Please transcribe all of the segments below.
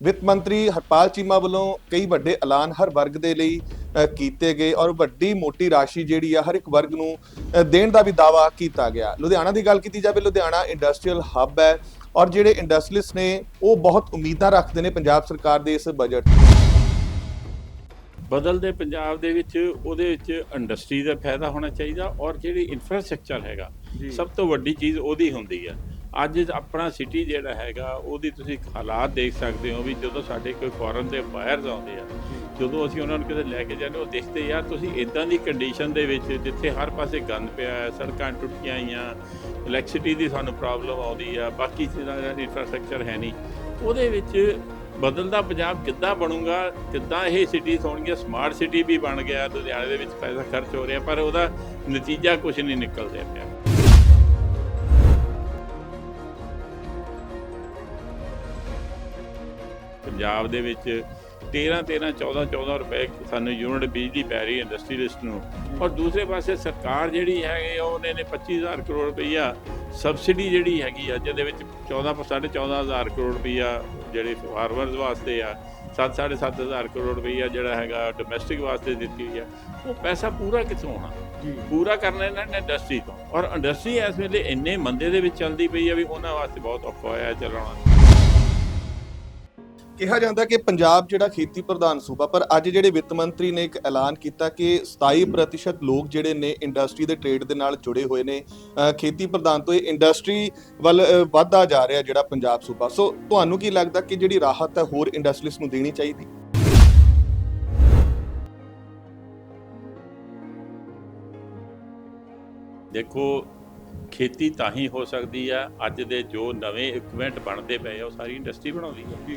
ਵਿੱਤ ਮੰਤਰੀ ਹਰਪਾਲ ਚੀਮਾ ਵੱਲੋਂ ਕਈ ਵੱਡੇ ਐਲਾਨ ਹਰ ਵਰਗ ਦੇ ਲਈ ਕੀਤੇ ਗਏ ਔਰ ਵੱਡੀ ਮੋਟੀ ਰਾਸ਼ੀ ਜਿਹੜੀ ਆ ਹਰ ਇੱਕ ਵਰਗ ਨੂੰ ਦੇਣ ਦਾ ਵੀ ਦਾਵਾ ਕੀਤਾ ਗਿਆ। ਲੁਧਿਆਣਾ ਦੀ ਗੱਲ ਕੀਤੀ ਜਾਵੇ ਲੁਧਿਆਣਾ ਇੰਡਸਟਰੀਅਲ ਹੱਬ ਹੈ ਔਰ ਜਿਹੜੇ ਇੰਡਸਟਰੀਅਲਿਸਟ ਨੇ ਉਹ ਬਹੁਤ ਉਮੀਦਾਂ ਰੱਖਦੇ ਨੇ ਪੰਜਾਬ ਸਰਕਾਰ ਦੇ ਇਸ ਬਜਟ ਬਦਲਦੇ ਪੰਜਾਬ ਦੇ ਵਿੱਚ ਉਹਦੇ ਵਿੱਚ ਇੰਡਸਟਰੀ ਦਾ ਫਾਇਦਾ ਹੋਣਾ ਚਾਹੀਦਾ ਔਰ ਜਿਹੜੀ ਇਨਫਰਾਸਟ੍ਰਕਚਰ ਹੈਗਾ ਸਭ ਤੋਂ ਵੱਡੀ ਚੀਜ਼ ਉਹਦੀ ਹੁੰਦੀ ਹੈ। ਅੱਜ ਆਪਣਾ ਸਿਟੀ ਜਿਹੜਾ ਹੈਗਾ, ਉਹਦੀ ਤੁਸੀਂ ਹਾਲਾਤ ਦੇਖ ਸਕਦੇ ਹੋ ਵੀ ਜਦੋਂ ਸਾਡੇ ਕੋਈ ਫੋਰਨ ਦੇ ਬਾਹਰਸ ਆਉਂਦੇ ਆ, ਜਦੋਂ ਅਸੀਂ ਉਹਨਾਂ ਨੂੰ ਕਿਤੇ ਲੈ ਕੇ ਜਾਂਦੇ, ਉਹ ਦੇਖਦੇ ਯਾਰ ਤੁਸੀਂ ਇਦਾਂ ਦੀ ਕੰਡੀਸ਼ਨ ਦੇ ਵਿੱਚ ਜਿੱਥੇ ਹਰ ਪਾਸੇ ਗੰਦ ਪਿਆ ਹੈ, ਸੜਕਾਂ ਟੁੱਟੀਆਂ ਆਈਆਂ ਇਲੈਕਟ੍ਰਿਸਿਟੀ ਦੀ ਸਾਨੂੰ ਪ੍ਰੋਬਲਮ ਆਉਂਦੀ ਆ, ਬਾਕੀ ਚੀਜ਼ਾਂ ਦਾ ਇਨਫਰਾਸਟ੍ਰਕਚਰ ਹੈ ਨਹੀਂ, ਉਹਦੇ ਵਿੱਚ ਬਦਲਦਾ ਪੰਜਾਬ ਕਿੱਦਾਂ ਬਣੂਗਾ, ਕਿੱਦਾਂ ਇਹ ਸਿਟੀ ਹੋਣਗੀਆਂ ਸਮਾਰਟ ਸਿਟੀ ਵੀ ਬਣ ਗਿਆ, ਲੁਧਿਆਣੇ ਦੇ ਵਿੱਚ ਪੈਸਾ ਖਰਚ ਹੋ ਰਿਹਾ, ਪਰ ਉਹਦਾ ਨਤੀਜਾ ਕੁਝ ਨਹੀਂ ਨਿਕਲ ਰਿਹਾ ਪੰਜਾਬ ਦੇ ਵਿੱਚ 13 13 14 14 ਰੁਪਏ ਸਾਨੂੰ ਯੂਨਿਟ ਬਿਜਲੀ ਪੈ ਰਹੀ ਇੰਡਸਟਰੀਲਿਸਟ ਨੂੰ। ਔਰ ਦੂਸਰੇ ਪਾਸੇ ਸਰਕਾਰ ਜਿਹੜੀ ਹੈਗੀ ਉਹਨੇ ਨੇ 25000 ਕਰੋੜ ਰੁਪਈਆ ਸਬਸਿਡੀ ਜਿਹੜੀ ਹੈਗੀ ਆ ਜਿਹਦੇ ਵਿੱਚ 14 14500 ਕਰੋੜ ਰੁਪਈਆ ਜਿਹੜੇ ਫਾਰਮਰਸ ਵਾਸਤੇ ਆ 7 7500 ਕਰੋੜ ਰੁਪਈਆ ਜਿਹੜਾ ਹੈਗਾ ਡੋਮੈਸਟਿਕ ਵਾਸਤੇ ਦਿੱਤੀ ਹੋਈ ਆ। ਉਹ ਪੈਸਾ ਪੂਰਾ ਕਿੱਥੋਂ ਆਉਣਾ ਪੂਰਾ ਕਰਨਾ ਇਹਨਾਂ ਨੇ ਇੰਡਸਟਰੀ ਤੋਂ। ਔਰ ਇੰਡਸਟਰੀ ਇਸ ਵੇਲੇ ਇੰਨੇ ਮੰਦੇ ਦੇ ਵਿੱਚ ਚੱਲਦੀ ਪਈ ਆ ਵੀ ਉਹਨਾਂ ਵਾਸਤੇ ਬਹੁਤ ਔਖਾ ਹੋਇਆ ਚਲਾਉਣਾ ਕਿਹਾ ਜਾਂਦਾ ਕਿ ਪੰਜਾਬ ਜਿਹੜਾ ਖੇਤੀ ਪ੍ਰਧਾਨ ਸੂਬਾ ਪਰ ਅੱਜ ਜਿਹੜੇ ਵਿੱਤ ਮੰਤਰੀ ਨੇ ਇੱਕ ਐਲਾਨ ਕੀਤਾ ਕਿ 27% ਲੋਕ ਜਿਹੜੇ ਨੇ ਇੰਡਸਟਰੀ ਦੇ ਟ੍ਰੇਡ ਦੇ ਨਾਲ ਜੁੜੇ ਹੋਏ ਨੇ ਖੇਤੀ ਪ੍ਰਧਾਨ ਤੋਂ ਇਹ ਇੰਡਸਟਰੀ ਵੱਲ ਵੱਧਦਾ ਜਾ ਰਿਹਾ ਜਿਹੜਾ ਪੰਜਾਬ ਸੂਬਾ। ਸੋ ਤੁਹਾਨੂੰ ਕੀ ਲੱਗਦਾ ਕਿ ਜਿਹੜੀ ਰਾਹਤ ਹੈ ਹੋਰ ਇੰਡਸਟਰੀਜ਼ ਨੂੰ ਦੇਣੀ ਚਾਹੀਦੀ? ਦੇਖੋ ਖੇਤੀ ਤਾਂ ਹੀ ਹੋ ਸਕਦੀ ਆ ਅੱਜ ਦੇ ਜੋ ਨਵੇਂ ਇਕਵਿਪਮੈਂਟ ਬਣਦੇ ਪਏ ਆ ਉਹ ਸਾਰੀ ਇੰਡਸਟਰੀ ਬਣਾਉਂਦੀ ਆ।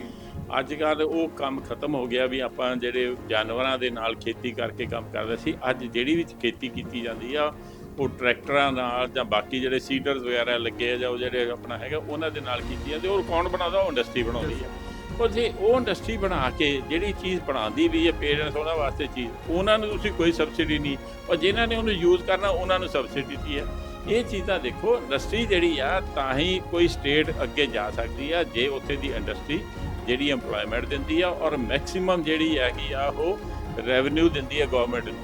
ਅੱਜ ਕੱਲ ਉਹ ਕੰਮ ਖਤਮ ਹੋ ਗਿਆ ਵੀ ਆਪਾਂ ਜਿਹੜੇ ਜਾਨਵਰਾਂ ਦੇ ਨਾਲ ਖੇਤੀ ਕਰਕੇ ਕੰਮ ਕਰਦੇ ਸੀ, ਅੱਜ ਜਿਹੜੀ ਵੀ ਖੇਤੀ ਕੀਤੀ ਜਾਂਦੀ ਆ, ਉਹ ਟਰੈਕਟਰਾਂ ਨਾਲ ਜਾਂ ਬਾਕੀ ਜਿਹੜੇ ਸੀਡਰਸ ਵਗੈਰਾ ਲੱਗੇ ਆ ਜਾਂ ਉਹ ਜਿਹੜੇ ਆਪਣਾ ਹੈਗਾ, ਉਹਨਾਂ ਦੇ ਨਾਲ ਕੀਤੀ ਜਾਂਦੀ ਉਹ ਕੌਣ ਬਣਾਉਂਦਾ? ਉਹ ਇੰਡਸਟਰੀ ਬਣਾਉਂਦੀ ਆ। ਉਹ ਜੇ ਉਹ ਇੰਡਸਟਰੀ ਬਣਾ ਕੇ ਜਿਹੜੀ ਚੀਜ਼ ਬਣਾਉਂਦੀ ਵੀ ਹੈ ਪੇਰੈਂਟਸ ਉਹਨਾਂ ਵਾਸਤੇ ਚੀਜ਼, ਉਹਨਾਂ ਨੂੰ ਤੁਸੀਂ ਕੋਈ ਸਬਸਿਡੀ ਨਹੀਂ। ਔਰ ਜਿਨ੍ਹਾਂ ਨੇ ਉਹਨੂੰ ਯੂਜ਼ ਕਰਨਾ, ਉਹਨਾਂ ਨੂੰ ਸਬਸਿਡੀ ਦਿੱਤੀ ਹੈ ਇਹ ਚੀਜ਼ਾਂ ਦੇਖੋ ਇੰਡਸਟਰੀ ਜਿਹੜੀ ਆ, ਤਾਂ ਹੀ ਕੋਈ ਸਟੇਟ ਅੱਗੇ ਜਾ ਸਕਦੀ ਆ, ਜੇ ਉੱਥੇ ਦੀ ਇੰਡਸਟਰੀ ਜਿਹੜੀ ਏਮਪਲੋਇਮੈਂਟ ਦਿੰਦੀ ਆ ਔਰ ਮੈਕਸਿਮਮ ਜਿਹੜੀ ਹੈਗੀ ਆ ਉਹ ਰੈਵਨਿਊ ਦਿੰਦੀ ਆ ਗਵਰਨਮੈਂਟ ਨੂੰ।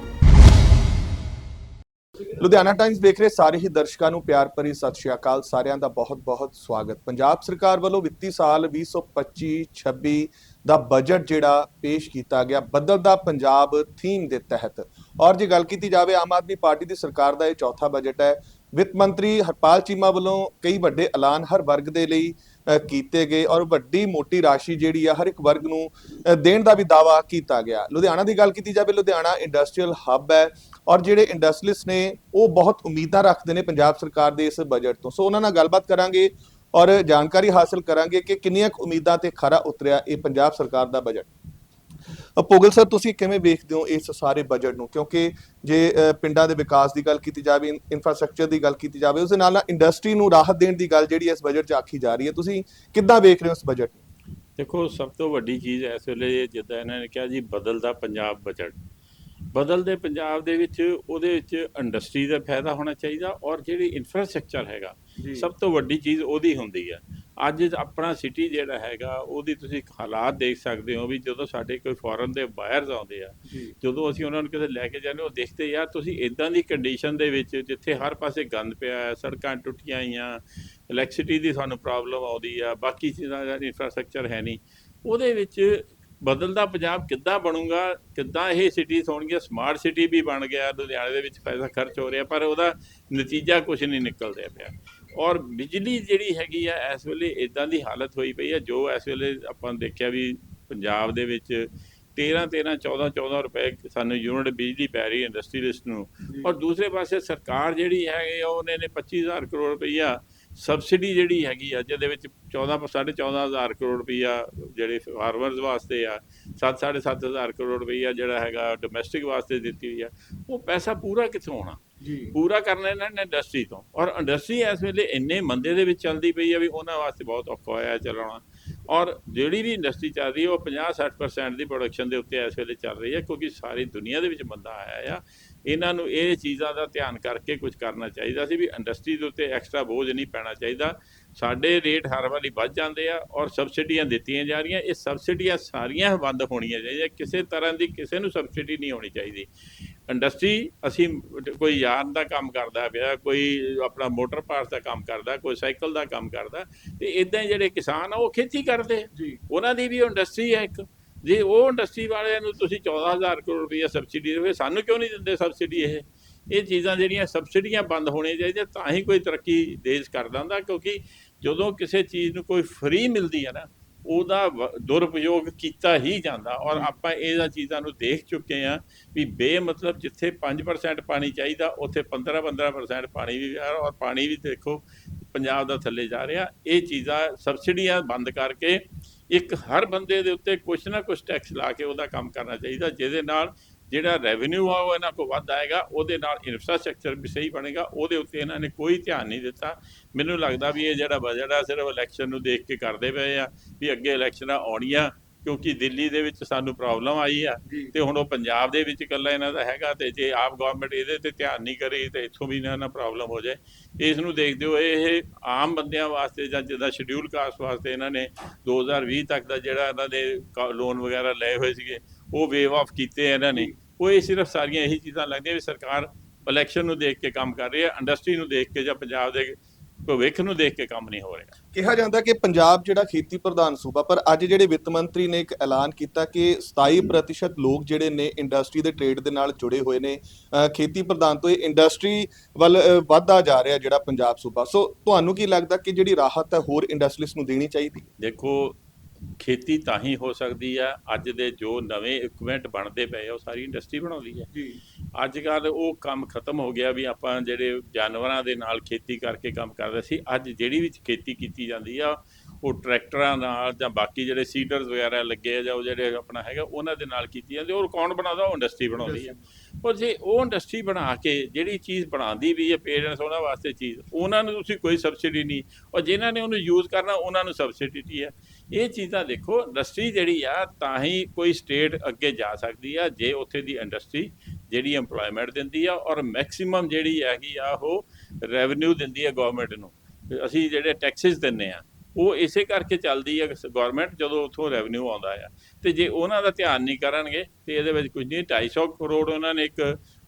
ਲੁਧਿਆਣਾ ਟਾਈਮਜ਼ ਦੇਖ ਰਹੇ ਸਾਰੇ ਹੀ ਦਰਸ਼ਕਾਂ ਨੂੰ ਪਿਆਰ ਭਰੀ ਸਤਿ ਸ਼੍ਰੀ ਅਕਾਲ, ਸਾਰਿਆਂ ਦਾ ਬਹੁਤ-ਬਹੁਤ ਸਵਾਗਤ। ਪੰਜਾਬ ਸਰਕਾਰ ਵੱਲੋਂ ਵਿੱਤੀ ਸਾਲ 2025-26 ਦਾ ਬਜਟ ਜਿਹੜਾ ਪੇਸ਼ ਕੀਤਾ ਗਿਆ, ਬਦਲਦਾ ਪੰਜਾਬ ਥੀਮ ਦੇ ਤਹਿਤ। ਔਰ ਜੇ ਗੱਲ ਕੀਤੀ ਜਾਵੇ, ਆਮ ਆਦਮੀ ਪਾਰਟੀ ਦੀ ਸਰਕਾਰ ਦਾ ਇਹ ਚੌਥਾ ਬਜਟ ਹੈ। ਵਿੱਤ ਮੰਤਰੀ ਹਰਪਾਲ ਚੀਮਾ ਵੱਲੋਂ ਕਈ ਵੱਡੇ ਐਲਾਨ ਹਰ ਵਰਗ ਦੇ ਲਈ। ਕੀਤੇ ਗਏ ਔਰ ਵੱਡੀ ਮੋਟੀ ਰਾਸ਼ੀ ਜਿਹੜੀ ਆ ਹਰ ਇੱਕ ਵਰਗ ਨੂੰ ਦੇਣ ਦਾ ਵੀ ਦਾਵਾ ਕੀਤਾ ਗਿਆ। ਲੁਧਿਆਣਾ ਦੀ ਗੱਲ ਕੀਤੀ ਜਾਵੇ, ਲੁਧਿਆਣਾ ਇੰਡਸਟਰੀਅਲ ਹੱਬ ਹੈ ਔਰ ਜਿਹੜੇ ਇੰਡਸਟਰੀਅਲਿਸਟ ਨੇ, ਉਹ ਬਹੁਤ ਉਮੀਦਾਂ ਰੱਖਦੇ ਨੇ ਪੰਜਾਬ ਸਰਕਾਰ ਦੇ ਇਸ ਬਜਟ ਤੋਂ। ਸੋ ਉਹਨਾਂ ਨਾਲ ਗੱਲਬਾਤ ਕਰਾਂਗੇ ਔਰ ਜਾਣਕਾਰੀ ਹਾਸਲ ਕਰਾਂਗੇ ਕਿ ਕਿੰਨੀਆਂ ਉਮੀਦਾਂ ਤੇ ਖਰਾ ਉਤਰਿਆ ਇਹ ਪੰਜਾਬ ਸਰਕਾਰ ਦਾ ਬਜਟ। ਪੋਗਲ ਸਰ ਤੁਸੀਂ ਕਿਵੇਂ ਵੇਖਦੇ ਹੋ ਇਸ ਸਾਰੇ ਬਜਟ ਨੂੰ? ਕਿਉਂਕਿ ਜੇ ਪਿੰਡਾਂ ਦੇ ਵਿਕਾਸ ਦੀ ਗੱਲ ਕੀਤੀ ਜਾਵੇ ਇਨਫਰਾਸਟ੍ਰਕਚਰ ਦੀ ਗੱਲ ਕੀਤੀ ਜਾਵੇ ਉਸ ਦੇ ਨਾਲ ਨਾਲ ਇੰਡਸਟਰੀ ਨੂੰ ਰਾਹਤ ਦੇਣ ਦੀ ਗੱਲ ਜਿਹੜੀ ਇਸ ਬਜਟ 'ਚ ਆਖੀ ਜਾ ਰਹੀ ਹੈ ਤੁਸੀਂ ਕਿੱਦਾਂ ਵੇਖ ਰਹੇ ਹੋ ਇਸ ਬਜਟ ਨੂੰ? ਦੇਖੋ ਸਭ ਤੋਂ ਵੱਡੀ ਚੀਜ਼ ਇਸ ਵੇਲੇ ਜਿੱਦਾਂ ਇਹਨਾਂ ਨੇ ਕਿਹਾ ਜੀ ਬਦਲਦਾ ਪੰਜਾਬ ਬਜਟ ਬਦਲਦੇ ਪੰਜਾਬ ਦੇ ਵਿੱਚ ਉਹਦੇ ਵਿੱਚ ਇੰਡਸਟਰੀ ਦਾ ਫਾਇਦਾ ਹੋਣਾ ਚਾਹੀਦਾ ਔਰ ਜਿਹੜੀ ਇਨਫਰਾਸਟ੍ਰਕਚਰ ਹੈਗਾ ਸਭ ਤੋਂ ਵੱਡੀ ਚੀਜ਼ ਉਹਦੀ ਹੁੰਦੀ ਹੈ। ਅੱਜ ਆਪਣਾ ਸਿਟੀ ਜਿਹੜਾ ਹੈਗਾ ਉਹਦੀ ਤੁਸੀਂ ਹਾਲਾਤ ਦੇਖ ਸਕਦੇ ਹੋ ਵੀ ਜਦੋਂ ਸਾਡੇ ਕੋਈ ਫੋਰਨ ਦੇ ਬਾਹਰਸ ਆਉਂਦੇ ਆ ਜਦੋਂ ਅਸੀਂ ਉਹਨਾਂ ਨੂੰ ਕਿਤੇ ਲੈ ਕੇ ਜਾਂਦੇ ਉਹ ਦੇਖਦੇ ਯਾਰ ਤੁਸੀਂ ਇਦਾਂ ਦੀ ਕੰਡੀਸ਼ਨ ਦੇ ਵਿੱਚ ਜਿੱਥੇ ਹਰ ਪਾਸੇ ਗੰਦ ਪਿਆ ਹੈ ਸੜਕਾਂ ਟੁੱਟੀਆਂ ਆਈਆਂ ਇਲੈਕਟ੍ਰਿਸਿਟੀ ਦੀ ਸਾਨੂੰ ਪ੍ਰੋਬਲਮ ਆਉਂਦੀ ਆ ਬਾਕੀ ਚੀਜ਼ਾਂ ਦਾ ਇਨਫਰਾਸਟ੍ਰਕਚਰ ਹੈ ਨਹੀਂ ਉਹਦੇ ਵਿੱਚ ਬਦਲਦਾ ਪੰਜਾਬ ਕਿੱਦਾਂ ਬਣੂਗਾ ਕਿੱਦਾਂ ਇਹ ਸਿਟੀਜ਼ ਹੋਣਗੀਆਂ ਸਮਾਰਟ ਸਿਟੀ ਵੀ ਬਣ ਗਿਆ ਲੁਧਿਆਣੇ ਦੇ ਵਿੱਚ ਪੈਸਾ ਖਰਚ ਹੋ ਰਿਹਾ ਪਰ ਉਹਦਾ ਨਤੀਜਾ ਕੁਝ ਨਹੀਂ ਨਿਕਲ ਰਿਹਾ ਪਿਆ। ਔਰ ਬਿਜਲੀ ਜਿਹੜੀ ਹੈਗੀ ਆ ਇਸ ਵੇਲੇ ਇਦਾਂ ਦੀ ਹਾਲਤ ਹੋਈ ਪਈ ਆ ਜੋ ਇਸ ਵੇਲੇ ਆਪਾਂ ਦੇਖਿਆ ਵੀ ਪੰਜਾਬ ਦੇ ਵਿੱਚ 13 13 14 14 ਰੁਪਏ ਸਾਨੂੰ ਯੂਨਿਟ ਬਿਜਲੀ ਪੈ ਰਹੀ ਇੰਡਸਟਰੀਲਿਸਟ ਨੂੰ। ਔਰ ਦੂਸਰੇ ਪਾਸੇ ਸਰਕਾਰ ਜਿਹੜੀ ਹੈਗੀ ਆ ਉਹਨੇ ਨੇ 25000 ਕਰੋੜ ਰੁਪਈਆ ਸਬਸਿਡੀ ਜਿਹੜੀ ਹੈਗੀ ਆ ਜਿਹਦੇ ਵਿੱਚ 14 14500 ਕਰੋੜ ਰੁਪਈਆ ਜਿਹੜੇ ਫਾਰਮਰਸ ਵਾਸਤੇ ਆ 7 7500 ਕਰੋੜ ਰੁਪਈਆ ਜਿਹੜਾ ਹੈਗਾ ਡੋਮੈਸਟਿਕ ਵਾਸਤੇ ਦਿੱਤੀ ਹੋਈ ਆ ਉਹ ਪੈਸਾ ਪੂਰਾ ਕਿੱਥੋਂ ਆਉਣਾ ਪੂਰਾ ਕਰਨਾ ਇਹਨਾਂ ਨੇ ਇੰਡਸਟਰੀ ਤੋਂ। ਔਰ ਇੰਡਸਟਰੀ ਇਸ ਵੇਲੇ ਇੰਨੇ ਮੰਦੇ ਦੇ ਵਿੱਚ ਚੱਲਦੀ ਪਈ ਆ ਵੀ ਉਹਨਾਂ ਵਾਸਤੇ ਬਹੁਤ ਔਖਾ ਹੋਇਆ ਚਲਾਉਣਾ। ਔਰ ਜਿਹੜੀ ਵੀ ਇੰਡਸਟਰੀ ਚੱਲ ਰਹੀ ਹੈ ਉਹ 50-60% ਦੀ ਪ੍ਰੋਡਕਸ਼ਨ ਦੇ ਉੱਤੇ ਇਸ ਵੇਲੇ ਚੱਲ ਰਹੀ ਹੈ ਕਿਉਂਕਿ ਸਾਰੀ ਦੁਨੀਆ ਦੇ ਵਿੱਚ ਮੰਦਾ ਆਇਆ ਆ। ਇਹਨਾਂ ਨੂੰ ਇਹ ਚੀਜ਼ਾਂ ਦਾ ਧਿਆਨ ਕਰਕੇ ਕੁਝ ਕਰਨਾ ਚਾਹੀਦਾ ਸੀ ਵੀ ਇੰਡਸਟਰੀ ਦੇ ਉੱਤੇ ਐਕਸਟਰਾ ਬੋਝ ਨਹੀਂ ਪੈਣਾ ਚਾਹੀਦਾ। ਸਾਡੇ ਰੇਟ ਹਰ ਵਾਰੀ ਵੱਧ ਜਾਂਦੇ ਆ ਔਰ ਸਬਸਿਡੀਆਂ ਦਿੱਤੀਆਂ ਜਾ ਰਹੀਆਂ। ਇਹ ਸਬਸਿਡੀਆਂ ਸਾਰੀਆਂ ਬੰਦ ਹੋਣੀਆਂ ਚਾਹੀਦੀਆਂ। ਕਿਸੇ ਤਰ੍ਹਾਂ ਦੀ ਕਿਸੇ ਨੂੰ ਸਬਸਿਡੀ ਨਹੀਂ ਹੋਣੀ ਚਾਹੀਦੀ। ਇੰਡਸਟਰੀ ਅਸੀਂ ਕੋਈ ਯਾਨ ਦਾ ਕੰਮ ਕਰਦਾ ਪਿਆ ਕੋਈ ਆਪਣਾ ਮੋਟਰ ਪਾਰਟਸ ਦਾ ਕੰਮ ਕਰਦਾ ਕੋਈ ਸਾਈਕਲ ਦਾ ਕੰਮ ਕਰਦਾ ਤੇ ਇਦਾਂ ਜਿਹੜੇ ਕਿਸਾਨ ਆ ਉਹ ਖੇਤੀ ਕਰਦੇ ਉਹਨਾਂ ਦੀ ਵੀ ਇੰਡਸਟਰੀ ਹੈ ਇੱਕ। ਜੇ ਉਹ ਇੰਡਸਟਰੀ ਵਾਲਿਆਂ ਨੂੰ ਤੁਸੀਂ 14000 ਕਰੋੜ ਰੁਪਏ ਸਬਸਿਡੀ ਦੇਵੇ ਸਾਨੂੰ ਕਿਉਂ ਨਹੀਂ ਦਿੰਦੇ ਸਬਸਿਡੀ ਇਹ? ਇਹ ਚੀਜ਼ਾਂ ਜਿਹੜੀਆਂ ਸਬਸਿਡੀਆਂ ਬੰਦ ਹੋਣੀਆਂ ਚਾਹੀਦੀਆਂ ਤਾਂ ਹੀ ਕੋਈ ਤਰੱਕੀ ਦੇਸ਼ ਕਰਦਾ ਹੁੰਦਾ ਕਿਉਂਕਿ ਜਦੋਂ ਕਿਸੇ ਚੀਜ਼ ਨੂੰ ਕੋਈ ਫ੍ਰੀ ਮਿਲਦੀ ਹੈ ਨਾ ਉਹਦਾ ਦੁਰਉਪਯੋਗ ਕੀਤਾ ਹੀ ਜਾਂਦਾ ਔਰ ਆਪਾਂ ਇਹਨਾਂ ਚੀਜ਼ਾਂ ਨੂੰ ਦੇਖ ਚੁੱਕੇ ਆ ਵੀ ਬੇਮਤਲਬ ਜਿੱਥੇ 5% ਪਾਣੀ ਚਾਹੀਦਾ ਉੱਥੇ 15-15% ਪਾਣੀ ਵੀ ਆ ਔਰ ਪਾਣੀ ਵੀ ਦੇਖੋ ਪੰਜਾਬ ਦਾ ਥੱਲੇ ਜਾ ਰਿਹਾ। ਇਹ ਚੀਜ਼ਾਂ ਸਬਸਿਡੀਆਂ ਬੰਦ ਕਰਕੇ ਇੱਕ ਹਰ ਬੰਦੇ ਦੇ ਉੱਤੇ ਕੁਛ ਨਾ ਕੁਛ ਟੈਕਸ ਲਾ ਕੇ ਉਹਦਾ ਕੰਮ ਕਰਨਾ ਚਾਹੀਦਾ ਜਿਹਦੇ ਨਾਲ ਜਿਹੜਾ ਰੈਵਨਿਊ ਆ ਉਹ ਇਹਨਾਂ ਕੋਲ ਵੱਧ ਆਏਗਾ ਉਹਦੇ ਨਾਲ ਇਨਫਰਾਸਟ੍ਰਕਚਰ ਵੀ ਸਹੀ ਬਣੇਗਾ ਉਹਦੇ ਉੱਤੇ ਇਹਨਾਂ ਨੇ ਕੋਈ ਧਿਆਨ ਨਹੀਂ ਦਿੱਤਾ। ਮੈਨੂੰ ਲੱਗਦਾ ਵੀ ਇਹ ਜਿਹੜਾ ਬਜਟ ਆ ਸਿਰਫ ਇਲੈਕਸ਼ਨ ਨੂੰ ਦੇਖ ਕੇ ਕਰਦੇ ਪਏ ਆ ਵੀ ਅੱਗੇ ਇਲੈਕਸ਼ਨਾਂ ਆਉਣੀਆਂ ਕਿਉਂਕਿ ਦਿੱਲੀ ਦੇ ਵਿੱਚ ਸਾਨੂੰ ਪ੍ਰੋਬਲਮ ਆਈ ਆ ਤੇ ਹੁਣ ਉਹ ਪੰਜਾਬ ਦੇ ਵਿੱਚ ਇਕੱਲਾ ਇਹਨਾਂ ਦਾ ਹੈਗਾ ਤੇ ਜੇ ਆਪ ਗਵਰਨਮੈਂਟ ਇਹਦੇ ਤੇ ਧਿਆਨ ਨਹੀਂ ਕਰੇ ਤੇ ਇੱਥੋਂ ਵੀ ਇਹਨਾਂ ਨਾਲ ਪ੍ਰੋਬਲਮ ਹੋ ਜਾਏ। ਇਸ ਨੂੰ ਦੇਖਦੇ ਹੋਏ ਇਹ ਆਮ ਬੰਦਿਆਂ ਵਾਸਤੇ ਜਾਂ ਜਿੱਦਾਂ ਸ਼ਡਿਊਲ ਕਾਸਟ ਵਾਸਤੇ ਇਹਨਾਂ ਨੇ 2020 ਤੱਕ ਦਾ ਜਿਹੜਾ ਇਹਨਾਂ ਦੇ ਲੋਨ ਵਗੈਰਾ ਲਏ ਹੋਏ ਸੀਗੇ ਉਹ ਵੇਵ ਆਫ ਕੀਤੇ ਇਹਨਾਂ ਨੇ। ਉਹ ਇਹ ਸਿਰਫ ਸਾਰੀਆਂ ਇਹੀ ਚੀਜ਼ਾਂ ਲੱਗਦੀਆਂ ਵੀ ਸਰਕਾਰ ਇਲੈਕਸ਼ਨ ਨੂੰ ਦੇਖ ਕੇ ਕੰਮ ਕਰ ਰਹੀ ਹੈ ਇੰਡਸਟਰੀ ਨੂੰ ਦੇਖ ਕੇ ਜਾਂ ਪੰਜਾਬ ਦੇ ਭਵਿੱਖ ਨੂੰ ਦੇਖ ਕੇ ਕੰਮ ਨਹੀਂ ਹੋ ਰਿਹਾ। ਕਿਹਾ ਜਾਂਦਾ ਕਿ ਪੰਜਾਬ ਜਿਹੜਾ ਖੇਤੀ ਪ੍ਰਧਾਨ ਸੂਬਾ ਪਰ ਅੱਜ ਜਿਹੜੇ ਵਿੱਤ ਮੰਤਰੀ ਨੇ ਇੱਕ ਐਲਾਨ ਕੀਤਾ ਕਿ 27% ਲੋਕ ਜਿਹੜੇ ਨੇ ਇੰਡਸਟਰੀ ਦੇ ਟ੍ਰੇਡ ਦੇ ਨਾਲ ਜੁੜੇ ਹੋਏ ਨੇ। ਖੇਤੀ ਪ੍ਰਧਾਨ ਤੋਂ ਇਹ ਇੰਡਸਟਰੀ ਵੱਲ ਵੱਧਦਾ ਜਾ ਰਿਹਾ ਜਿਹੜਾ ਪੰਜਾਬ ਸੂਬਾ। ਸੋ ਤੁਹਾਨੂੰ ਕੀ ਲੱਗਦਾ ਕਿ ਜਿਹੜੀ ਰਾਹਤ ਹੈ ਹੋਰ ਇੰਡਸਟਰੀਸ ਨੂੰ ਦੇਣੀ ਚਾਹੀਦੀ? ਦੇਖੋ ਖੇਤੀ ਤਾਂ ਹੀ ਹੋ ਸਕਦੀ ਆ। ਅੱਜ ਦੇ ਜੋ ਨਵੇਂ ਇਕਵਿਪਮੈਂਟ ਬਣਦੇ ਪਏ ਆ ਉਹ ਸਾਰੀ ਇੰਡਸਟਰੀ ਬਣਾਉਂਦੀ ਹੈ ਜੀ। ਅੱਜ ਕੱਲ ਉਹ ਕੰਮ ਖਤਮ ਹੋ ਗਿਆ ਵੀ ਆਪਾਂ ਜਿਹੜੇ ਜਾਨਵਰਾਂ ਦੇ ਨਾਲ ਖੇਤੀ ਕਰਕੇ ਕੰਮ ਕਰਦੇ ਸੀ ਅੱਜ ਜਿਹੜੀ ਵੀ ਖੇਤੀ ਕੀਤੀ ਜਾਂਦੀ ਆ ਉਹ ਟਰੈਕਟਰਾਂ ਨਾਲ ਜਾਂ ਬਾਕੀ ਜਿਹੜੇ ਸੀਡਰਸ ਵਗੈਰਾ ਲੱਗੇ ਆ ਜਾਂ ਉਹ ਜਿਹੜੇ ਆਪਣਾ ਹੈਗਾ ਉਹਨਾਂ ਦੇ ਨਾਲ ਕੀਤੀ ਜਾਂਦੀ ਔਰ ਕੌਣ ਬਣਾਉਂਦਾ? ਉਹ ਇੰਡਸਟਰੀ ਬਣਾਉਂਦੀ ਆ। ਔਰ ਜੇ ਉਹ ਇੰਡਸਟਰੀ ਬਣਾ ਕੇ ਜਿਹੜੀ ਚੀਜ਼ ਬਣਾਉਂਦੀ ਵੀ ਹੈ ਪੇਰੈਂਟਸ ਉਹਨਾਂ ਵਾਸਤੇ ਚੀਜ਼ ਉਹਨਾਂ ਨੂੰ ਤੁਸੀਂ ਕੋਈ ਸਬਸਿਡੀ ਨਹੀਂ। ਔਰ ਜਿਨ੍ਹਾਂ ਨੇ ਉਹਨੂੰ ਯੂਜ਼ ਕਰਨਾ ਉਹਨਾਂ ਨੂੰ ਸਬਸਿਡੀ ਹੈ ਇਹ ਚੀਜ਼ਾਂ ਦੇਖੋ ਇੰਡਸਟਰੀ ਜਿਹੜੀ ਆ, ਤਾਂ ਹੀ ਕੋਈ ਸਟੇਟ ਅੱਗੇ ਜਾ ਸਕਦੀ ਆ, ਜੇ ਉੱਥੇ ਦੀ ਇੰਡਸਟਰੀ ਜਿਹੜੀ EMPLOYMENT ਦਿੰਦੀ ਆ, ਔਰ ਮੈਕਸਿਮਮ ਜਿਹੜੀ ਹੈਗੀ ਆ, ਉਹ ਰੈਵਨਿਊ ਦਿੰਦੀ ਆ ਗਵਰਨਮੈਂਟ ਨੂੰ। ਅਸੀਂ ਜਿਹੜੇ ਟੈਕਸਸ ਦਿੰਨੇ ਆ, ਉਹ ਇਸੇ ਕਰਕੇ ਚੱਲਦੀ ਹੈ ਗਵਰਨਮੈਂਟ ਜਦੋਂ ਉੱਥੋਂ ਰੈਵਨਿਊ ਆਉਂਦਾ ਆ। ਤੇ ਜੇ ਉਹਨਾਂ ਦਾ ਧਿਆਨ ਨਹੀਂ ਕਰਨਗੇ, ਤੇ ਇਹਦੇ ਵਿੱਚ ਕੁਝ ਨਹੀਂ 250 ਕਰੋੜ ਉਹਨਾਂ ਨੇ ਇੱਕ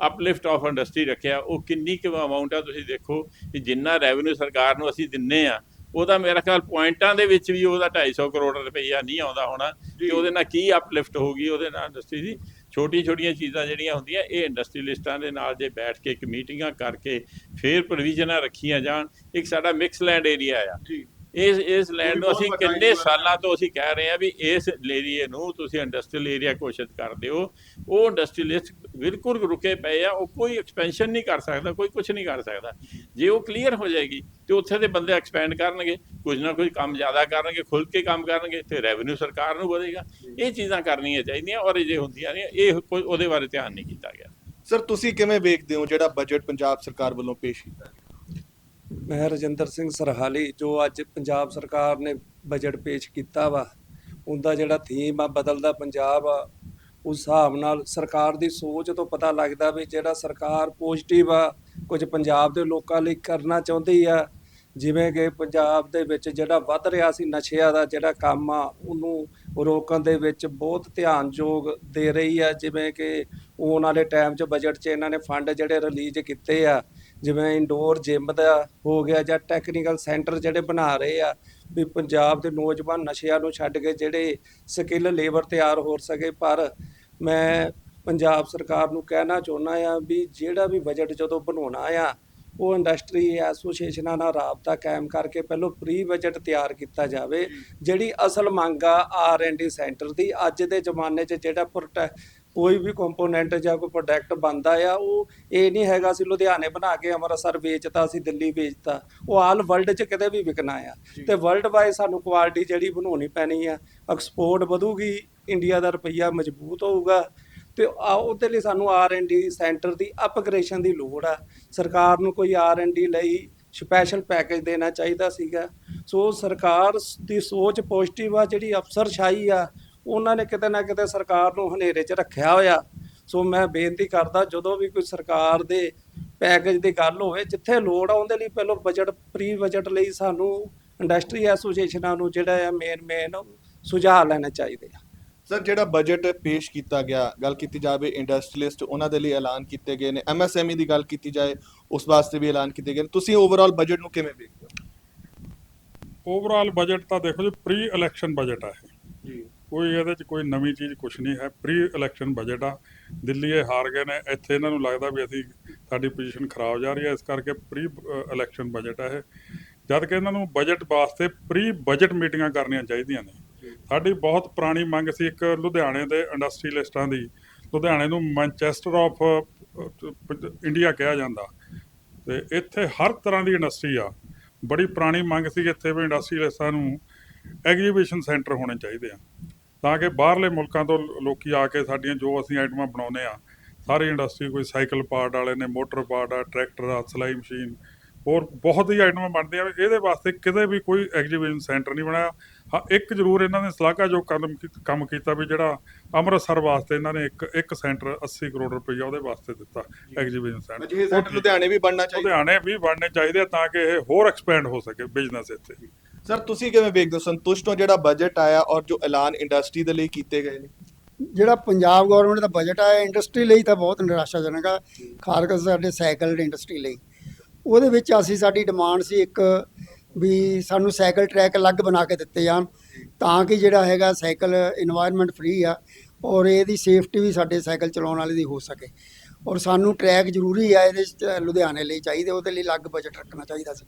ਅਪਲਿਫਟ ਆਫ ਇੰਡਸਟਰੀ ਰੱਖਿਆ, ਉਹ ਕਿੰਨੀ ਕੁ ਅਮਾਉਂਟ ਆ ਤੁਸੀਂ ਦੇਖੋ, ਕਿ ਜਿੰਨਾ ਰੈਵਨਿਊ ਸਰਕਾਰ ਨੂੰ ਅਸੀਂ ਦਿੰਨੇ ਆ ਉਹਦਾ ਮੇਰਾ ਖਿਆਲ ਪੁਆਇੰਟਾਂ ਦੇ ਵਿੱਚ ਵੀ ਉਹਦਾ 250 ਕਰੋੜ ਰੁਪਈਆ ਨਹੀਂ ਆਉਂਦਾ ਹੋਣਾ ਤੇ ਉਹਦੇ ਨਾਲ ਕੀ ਅਪਲਿਫਟ ਹੋਊਗੀ ਉਹਦੇ ਨਾਲ ਇੰਡਸਟਰੀ ਦੀ ਛੋਟੀ ਛੋਟੀਆਂ ਚੀਜ਼ਾਂ ਜਿਹੜੀਆਂ ਹੁੰਦੀਆਂ ਇਹ ਇੰਡਸਟਰੀਲਿਸਟਾਂ ਦੇ ਨਾਲ ਜੇ ਬੈਠ ਕੇ ਇੱਕ ਮੀਟਿੰਗਾਂ ਕਰਕੇ ਫੇਰ ਪ੍ਰੋਵੀਜ਼ਨਾਂ ਰੱਖੀਆਂ ਜਾਣ ਇੱਕ ਸਾਡਾ ਮਿਕਸ ਲੈਂਡ ਏਰੀਆ ਆ। ਜੀ। ਇਸ ਇਸ ਲੈਂਡ ਨੂੰ ਅਸੀਂ ਕਿੰਨੇ ਸਾਲਾਂ ਤੋਂ ਅਸੀਂ ਕਹਿ ਰਹੇ ਹਾਂ ਵੀ ਇਸ ਏਰੀਏ ਨੂੰ ਤੁਸੀਂ ਇੰਡਸਟਰੀਅਲ ਏਰੀਆ ਘੋਸ਼ਿਤ ਕਰ ਦਿਓ। ਉਹ ਇੰਡਸਟਰੀਲਿਸਟ ਬਿਲਕੁਲ ਰੁਕੇ ਪਏ ਆ ਉਹ ਕੋਈ ਐਕਸਪੈਂਸ਼ਨ ਨਹੀਂ ਕਰ ਸਕਦਾ ਕੋਈ ਕੁਝ ਨਹੀਂ ਕਰ ਸਕਦਾ। ਜੇ ਉਹ ਕਲੀਅਰ ਹੋ ਜਾਏਗੀ ਤੇ ਉੱਥੇ ਦੇ ਬੰਦੇ ਐਕਸਪੈਂਡ ਕਰਨਗੇ ਕੁਝ ਨਾ ਕੁਝ ਕੰਮ ਜ਼ਿਆਦਾ ਕਰਨਗੇ ਖੁੱਲ ਕੇ ਕੰਮ ਕਰਨਗੇ ਤੇ ਰੈਵਨਿਊ ਸਰਕਾਰ ਨੂੰ ਵਧੇਗਾ। ਇਹ ਚੀਜ਼ਾਂ ਕਰਨੀਆਂ ਚਾਹੀਦੀਆਂ ਔਰ ਇਹ ਜੇ ਹੁੰਦੀਆਂ ਨੇ ਇਹ ਕੋਈ ਉਹਦੇ ਬਾਰੇ ਧਿਆਨ ਨਹੀਂ ਕੀਤਾ ਗਿਆ। ਸਰ ਤੁਸੀਂ ਕਿਵੇਂ ਵੇਖਦੇ ਹੋ ਜਿਹੜਾ ਬਜਟ ਪੰਜਾਬ ਸਰਕਾਰ ਵੱਲੋਂ ਪੇਸ਼ ਕੀਤਾ ਗਿਆ? ਮੈਂ ਰਜਿੰਦਰ ਸਿੰਘ ਸਰਹਾਲੀ, ਜੋ ਅੱਜ ਪੰਜਾਬ ਸਰਕਾਰ ਨੇ ਬਜਟ ਪੇਸ਼ ਕੀਤਾ ਵਾ, ਉਹਦਾ ਜਿਹੜਾ ਥੀਮ ਆ, ਬਦਲਦਾ ਪੰਜਾਬ ਆ, ਉਸ ਹਿਸਾਬ ਨਾਲ ਸਰਕਾਰ ਦੀ ਸੋਚ ਤੋਂ ਪਤਾ ਲੱਗਦਾ ਵੀ ਜਿਹੜਾ ਸਰਕਾਰ ਪੋਜ਼ਿਟਿਵ ਆ, ਕੁਝ ਪੰਜਾਬ ਦੇ ਲੋਕਾਂ ਲਈ ਕਰਨਾ ਚਾਹੁੰਦੀ ਆ, ਜਿਵੇਂ ਕਿ ਪੰਜਾਬ ਦੇ ਵਿੱਚ ਜਿਹੜਾ ਵੱਧ ਰਿਹਾ ਸੀ ਨਸ਼ਿਆਂ ਦਾ ਜਿਹੜਾ ਕੰਮ ਆ, ਉਹਨੂੰ ਰੋਕਣ ਦੇ ਵਿੱਚ ਬਹੁਤ ਧਿਆਨਯੋਗ ਦੇ ਰਹੀ ਆ, ਜਿਵੇਂ ਕਿ ਆਉਣ ਵਾਲੇ ਟਾਈਮ 'ਚ ਬਜਟ 'ਚ ਇਹਨਾਂ ਨੇ ਫੰਡ ਜਿਹੜੇ ਰਿਲੀਜ਼ ਕੀਤੇ ਆ, ਜਿਵੇਂ ਇੰਡੋਰ ਜਿਮ ਦਾ ਹੋ ਗਿਆ ਜਾਂ ਟੈਕਨੀਕਲ ਸੈਂਟਰ ਜਿਹੜੇ ਬਣਾ ਰਹੇ ਆ, ਵੀ ਪੰਜਾਬ ਦੇ ਨੌਜਵਾਨ ਨਸ਼ਿਆਂ ਨੂੰ ਛੱਡ ਕੇ ਜਿਹੜੇ ਸਕਿੱਲ ਲੇਬਰ ਤਿਆਰ ਹੋ ਸਕੇ, ਪਰ ਮੈਂ ਪੰਜਾਬ ਸਰਕਾਰ ਨੂੰ ਕਹਿਣਾ ਚਾਹੁੰਦਾ ਆ ਵੀ ਜਿਹੜਾ ਵੀ ਬਜਟ ਜਦੋਂ ਬਣਾਉਣਾ ਆ, ਉਹ ਇੰਡਸਟਰੀ ਐਸੋਸੀਏਸ਼ਨਾਂ ਨਾਲ ਰਾਬਤਾ ਕਾਇਮ ਕਰਕੇ ਪਹਿਲਾਂ ਪ੍ਰੀ ਬਜਟ ਤਿਆਰ ਕੀਤਾ ਜਾਵੇ, ਜਿਹੜੀ ਅਸਲ ਮੰਗ ਆ ਆਰ ਐਂਡ ਡੀ ਸੈਂਟਰ ਦੀ, ਅੱਜ ਦੇ ਜ਼ਮਾਨੇ 'ਚ ਜਿਹੜਾ ਪ੍ਰੋਟੈ ਕੋਈ ਵੀ ਕੰਪੋਨੈਂਟ ਜਾਂ ਕੋਈ ਪ੍ਰੋਡਕਟ ਬਣਦਾ ਆ ਉਹ ਇਹ ਨਹੀਂ ਹੈਗਾ ਸੀ ਲੁਧਿਆਣੇ ਬਣਾ ਕੇ ਅੰਮ੍ਰਿਤਸਰ ਵੇਚਤਾ ਸੀ ਦਿੱਲੀ ਵੇਚਤਾ। ਉਹ ਆਲ ਵਰਲਡ 'ਚ ਕਿਤੇ ਵੀ ਵਿਕਣਾ ਆ। ਤੇ ਵਰਲਡ ਵਾਈਜ਼ ਸਾਨੂੰ ਕੁਆਲਿਟੀ ਜਿਹੜੀ ਬਣਾਉਣੀ ਪੈਣੀ ਆ। ਐਕਸਪੋਰਟ ਵਧੂਗੀ ਇੰਡੀਆ ਦਾ ਰੁਪਈਆ ਮਜ਼ਬੂਤ ਹੋਊਗਾ। ਤੇ ਆ ਉਹਦੇ ਲਈ ਸਾਨੂੰ ਆਰ ਐਂਡ ਡੀ ਸੈਂਟਰ ਦੀ ਅਪਗ੍ਰੇਸ਼ਨ ਦੀ ਲੋੜ ਆ। ਸਰਕਾਰ ਨੂੰ ਕੋਈ ਆਰ ਐਂਡ ਡੀ ਲਈ ਸਪੈਸ਼ਲ ਪੈਕੇਜ ਦੇਣਾ ਚਾਹੀਦਾ ਸੀਗਾ। ਸੋ ਸਰਕਾਰ ਦੀ ਸੋਚ ਪੋਜ਼ਿਟਿਵ ਆ ਜਿਹੜੀ ਅਫਸਰਸ਼ਾਹੀ ਆ ਉਹਨਾਂ ਨੇ ਕਿਤੇ ਨਾ ਕਿਤੇ ਸਰਕਾਰ ਨੂੰ ਹਨੇਰੇ 'ਚ ਰੱਖਿਆ ਹੋਇਆ। ਸੋ ਮੈਂ ਬੇਨਤੀ ਕਰਦਾ ਜਦੋਂ ਵੀ ਕੋਈ ਸਰਕਾਰ ਦੇ ਪੈਕੇਜ ਦੀ ਗੱਲ ਹੋਵੇ ਜਿੱਥੇ ਲੋੜ ਆ ਉਹਦੇ ਲਈ ਪਹਿਲਾਂ ਬਜਟ ਪ੍ਰੀ ਬਜਟ ਲਈ ਸਾਨੂੰ ਇੰਡਸਟਰੀ ਐਸੋਸੀਏਸ਼ਨਾਂ ਨੂੰ ਜਿਹੜਾ ਆ ਮੇਨ ਮੇਨ ਸੁਝਾਅ ਲੈਣੇ ਚਾਹੀਦੇ ਆ। ਸਰ ਜਿਹੜਾ ਬਜਟ ਪੇਸ਼ ਕੀਤਾ ਗਿਆ ਗੱਲ ਕੀਤੀ ਜਾਵੇ ਇੰਡਸਟਰੀਲਿਸਟ ਉਹਨਾਂ ਦੇ ਲਈ ਐਲਾਨ ਕੀਤੇ ਗਏ ਨੇ। ਐਮਐਸਐਮਈ ਦੀ ਗੱਲ ਕੀਤੀ ਜਾਏ ਉਸ ਵਾਸਤੇ ਵੀ ਐਲਾਨ ਕੀਤੇ ਗਏ ਨੇ। ਤੁਸੀਂ ਓਵਰਆਲ ਬਜਟ ਨੂੰ ਕਿਵੇਂ ਵੇਖਦੇ ਹੋ? ਓਵਰਆਲ ਬਜਟ ਤਾਂ ਦੇਖੋ ਜੀ ਪ੍ਰੀ ਇਲੈਕਸ਼ਨ ਬਜਟ ਆ ਇਹ। ਜੀ। ਕੋਈ ਇਹਦੇ ਚ ਕੋਈ ਨਵੀਂ ਚੀਜ਼ ਕੁਝ ਨਹੀਂ ਹੈ। ਪ੍ਰੀ ਇਲੈਕਸ਼ਨ ਬਜਟ ਆ। ਦਿੱਲੀ ਇਹ ਹਾਰ ਗਏ ਨੇ। ਇੱਥੇ ਇਹਨਾਂ ਨੂੰ ਲੱਗਦਾ ਵੀ ਅਸੀਂ, ਸਾਡੀ ਪੋਜੀਸ਼ਨ ਖਰਾਬ ਜਾ ਰਹੀ ਹੈ। ਇਸ ਕਰਕੇ ਪ੍ਰੀ ਇਲੈਕਸ਼ਨ ਬਜਟ ਹੈ ਇਹ। ਜਦ ਕਿ ਇਹਨਾਂ ਨੂੰ ਬਜਟ ਵਾਸਤੇ ਪ੍ਰੀ ਬਜਟ ਮੀਟਿੰਗਾਂ ਕਰਨੀਆਂ ਚਾਹੀਦੀਆਂ ਨੇ। ਸਾਡੀ ਬਹੁਤ ਪੁਰਾਣੀ ਮੰਗ ਸੀ ਇੱਕ ਲੁਧਿਆਣੇ ਦੇ ਇੰਡਸਟਰੀਲਿਸਟਾਂ ਦੀ। ਲੁਧਿਆਣੇ ਨੂੰ ਮੈਨਚੈਸਟਰ ਆਫ ਇੰਡੀਆ ਕਿਹਾ ਜਾਂਦਾ। ਤੇ ਇੱਥੇ ਹਰ ਤਰ੍ਹਾਂ ਦੀ ਇੰਡਸਟਰੀ ਆ। ਬੜੀ ਪੁਰਾਣੀ ਮੰਗ ਸੀ ਇੱਥੇ ਵੀ ਇੰਡਸਟਰੀਲਿਸਟਾਂ ਨੂੰ ਐਗਜੀਬਿਸ਼ਨ ਸੈਂਟਰ ਹੋਣੇ ਚਾਹੀਦੇ ਆ। ਤਾਂ ਕਿ ਬਾਹਰਲੇ ਮੁਲਕਾਂ ਤੋਂ ਲੋਕੀ ਆ ਕੇ ਸਾਡੀਆਂ ਜੋ ਅਸੀਂ ਆਈਟਮਾਂ ਬਣਾਉਂਦੇ ਆ ਸਾਰੀ ਇੰਡਸਟਰੀ ਕੋਈ ਸਾਈਕਲ ਪਾਰਟ ਵਾਲੇ ਨੇ ਮੋਟਰ ਪਾਰਟ ਆ ਟਰੈਕਟਰ ਆ ਸਲਾਈ ਮਸ਼ੀਨ ਹੋਰ ਬਹੁਤ ਹੀ ਆਈਟਮਾਂ ਬਣਦੀਆਂ। ਇਹਦੇ ਵਾਸਤੇ ਕਿਤੇ ਵੀ ਕੋਈ ਐਗਜੀਬਿਸ਼ਨ ਸੈਂਟਰ ਨਹੀਂ ਬਣਾਇਆ ਹਾਂ ਇੱਕ ਜ਼ਰੂਰ ਇਹਨਾਂ ਨੇ ਸਲਾਘਾ ਜੋ ਕੰਮ ਕੀਤਾ ਵੀ ਜਿਹੜਾ ਅੰਮ੍ਰਿਤਸਰ ਵਾਸਤੇ ਇਹਨਾਂ ਨੇ ਇੱਕ ਇੱਕ ਸੈਂਟਰ 80 ਕਰੋੜ ਰੁਪਈਆ ਉਹਦੇ ਵਾਸਤੇ ਦਿੱਤਾ ਐਗਜੀਬਿਸ਼ਨ ਸੈਂਟਰ। ਸੈਂਟਰ ਲੁਧਿਆਣੇ ਵੀ ਬਣਨਾ ਚਾਹੀਦਾ। ਲੁਧਿਆਣੇ ਵੀ ਬਣਨੇ ਚਾਹੀਦੇ ਤਾਂ ਕਿ ਇਹ ਹੋਰ ਐਕਸਪੈਂਡ ਹੋ ਸਕੇ ਬਿਜ਼ਨਸ ਇੱਥੇ। ਸਰ ਤੁਸੀਂ ਕਿਵੇਂ ਵੇਖਦੇ ਹੋ? ਸੰਤੁਸ਼ਟ ਹੋ ਜਿਹੜਾ ਬਜਟ ਆਇਆ ਔਰ ਜੋ ਐਲਾਨ ਇੰਡਸਟਰੀ ਦੇ ਲਈ ਕੀਤੇ ਗਏ ਨੇ? ਜਿਹੜਾ ਪੰਜਾਬ ਗਵਰਨਮੈਂਟ ਦਾ ਬਜਟ ਆਇਆ ਇੰਡਸਟਰੀ ਲਈ ਤਾਂ ਬਹੁਤ ਨਿਰਾਸ਼ਾਜਨਕ ਆ। ਖਾਸ ਕਰਕੇ ਸਾਡੇ ਸਾਈਕਲ ਇੰਡਸਟਰੀ ਲਈ। ਉਹਦੇ ਵਿੱਚ ਅਸੀਂ, ਸਾਡੀ ਡਿਮਾਂਡ ਸੀ ਇੱਕ ਵੀ ਸਾਨੂੰ ਸਾਈਕਲ ਟਰੈਕ ਅਲੱਗ ਬਣਾ ਕੇ ਦਿੱਤੇ ਜਾਣ, ਤਾਂ ਕਿ ਜਿਹੜਾ ਹੈਗਾ ਸਾਈਕਲ এনवायरमेंट ਫਰੀ ਆ ਔਰ ਇਹਦੀ ਸੇਫਟੀ ਵੀ ਸਾਡੇ ਸਾਈਕਲ ਚਲਾਉਣ ਵਾਲੇ ਦੀ ਹੋ ਸਕੇ। ਔਰ ਸਾਨੂੰ ਟਰੈਕ ਜ਼ਰੂਰੀ ਆ ਇਹਦੇ ਲੁਧਿਆਣੇ ਲਈ ਚਾਹੀਦੇ, ਉਹਦੇ ਲਈ ਅਲੱਗ ਬਜਟ ਰੱਖਣਾ ਚਾਹੀਦਾ ਸੀ।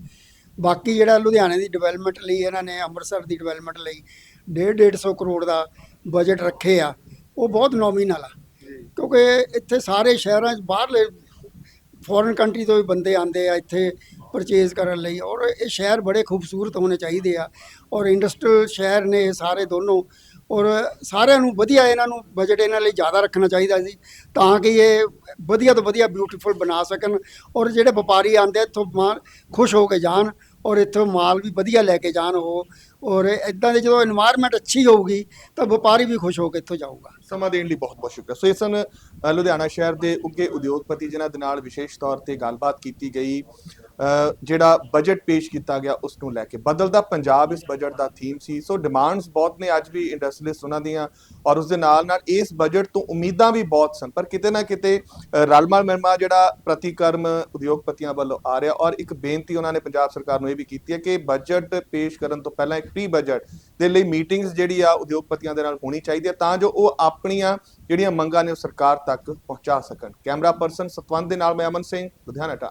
ਬਾਕੀ ਜਿਹੜਾ ਲੁਧਿਆਣੇ ਦੀ ਡਿਵੈਲਪਮੈਂਟ ਲਈ ਇਹਨਾਂ ਨੇ ਅੰਮ੍ਰਿਤਸਰ ਦੀ ਡਿਵੈਲਪਮੈਂਟ ਲਈ 1.5 150 ਕਰੋੜ ਦਾ ਬਜਟ ਰੱਖੇ ਆ ਉਹ ਬਹੁਤ ਨੋਮੀਨਲ ਆ। ਕਿਉਂਕਿ ਇੱਥੇ ਸਾਰੇ ਸ਼ਹਿਰਾਂ 'ਚ ਬਾਹਰਲੇ ਫੋਰਨ ਕੰਟਰੀ ਤੋਂ ਵੀ ਬੰਦੇ ਆਉਂਦੇ ਆ ਇੱਥੇ ਪਰਚੇਜ਼ ਕਰਨ ਲਈ ਔਰ ਇਹ ਸ਼ਹਿਰ ਬੜੇ ਖੂਬਸੂਰਤ ਹੋਣੇ ਚਾਹੀਦੇ ਆ ਔਰ ਇੰਡਸਟਰੀਅਲ ਸ਼ਹਿਰ ਨੇ ਇਹ ਸਾਰੇ ਦੋਨੋਂ ਔਰ ਸਾਰਿਆਂ ਨੂੰ ਵਧੀਆ ਇਹਨਾਂ ਨੂੰ ਬਜਟ ਇਹਨਾਂ ਲਈ ਜ਼ਿਆਦਾ ਰੱਖਣਾ ਚਾਹੀਦਾ ਸੀ ਤਾਂ ਕਿ ਇਹ ਵਧੀਆ ਤੋਂ ਵਧੀਆ ਬਿਊਟੀਫੁਲ ਬਣਾ ਸਕਣ ਔਰ ਜਿਹੜੇ ਵਪਾਰੀ ਆਉਂਦੇ ਇੱਥੋਂ ਖੁਸ਼ ਹੋ ਕੇ ਜਾਣ ਔਰ ਇੱਥੋਂ ਮਾਲ ਵੀ ਵਧੀਆ ਲੈ ਕੇ ਜਾਣ ਉਹ, ਔਰ ਇਦਾਂ ਦੇ ਜਦੋਂ এনवायरमेंट ਅੱਛੀ ਹੋਊਗੀ, ਤਾਂ ਵਪਾਰੀ ਵੀ ਖੁਸ਼ ਹੋ ਕੇ ਇੱਥੋਂ ਜਾਊਗਾ। ਸਮਾਂ ਦੇਣ ਲਈ ਬਹੁਤ ਬਹੁਤ ਸ਼ੁਕਰੀਆ। ਸੋ ਇਸਨ ਲੁਧਿਆਣਾ ਸ਼ਹਿਰ ਦੇ ਉੱਘੇ ਉਦਯੋਗਪਤੀ ਜਿਨ੍ਹਾਂ ਦੇ ਨਾਲ ਵਿਸ਼ੇਸ਼ ਤੌਰ ਤੇ ਗੱਲਬਾਤ ਕੀਤੀ ਗਈ ਜਿਹੜਾ ਬਜਟ ਪੇਸ਼ ਕੀਤਾ ਗਿਆ ਉਸ ਨੂੰ ਲੈ ਕੇ। ਬਦਲਦਾ ਪੰਜਾਬ ਇਸ ਬਜਟ ਦਾ ਥੀਮ ਸੀ। ਸੋ ਡਿਮਾਂਡਸ ਬਹੁਤ ਨੇ ਅੱਜ ਵੀ ਇੰਡਸਟਰੀਲਿਸਟ ਉਹਨਾਂ ਦੀਆਂ ਔਰ ਉਸ ਦੇ ਨਾਲ ਨਾਲ ਇਸ ਬਜਟ ਤੋਂ ਉਮੀਦਾਂ ਵੀ ਬਹੁਤ ਸਨ। ਪਰ ਕਿਤੇ ਨਾ ਕਿਤੇ ਅ, ਰਲਮਾ ਮਿਲਮਾ ਜਿਹੜਾ ਪ੍ਰਤੀਕਰਮ ਉਦਯੋਗਪਤੀਆਂ ਵੱਲੋਂ ਆ ਰਿਹਾ ਔਰ ਇੱਕ ਬੇਨਤੀ ਉਹਨਾਂ ਨੇ ਪੰਜਾਬ ਸਰਕਾਰ ਨੂੰ ਇਹ ਵੀ ਕੀਤੀ ਹੈ ਕਿ ਬਜਟ ਪੇਸ਼ ਕਰਨ ਤੋਂ ਪਹਿਲਾਂ ਇੱਕ ਪ੍ਰੀ ਬਜਟ ਦੇ ਲਈ ਮੀਟਿੰਗਸ ਜਿਹੜੀ ਆ ਉਦਯੋਗਪਤੀਆਂ ਦੇ ਨਾਲ ਹੋਣੀ ਚਾਹੀਦੀ ਹੈ ਤਾਂ ਜੋ ਉਹ ਆਪਣੀਆਂ ਜਿਹੜੀਆਂ ਮੰਗਾਂ ਨੇ ਉਹ ਸਰਕਾਰ ਤੱਕ ਪਹੁੰਚਾ ਸਕਣ। ਕੈਮਰਾ ਪਰਸਨ ਸਤਵੰਤ ਦੇ ਨਾਲ ਮੈਂ ਅਮਨ ਸਿੰਘ ਲੁਧਿਆਣਾ ਟਾਈਮ।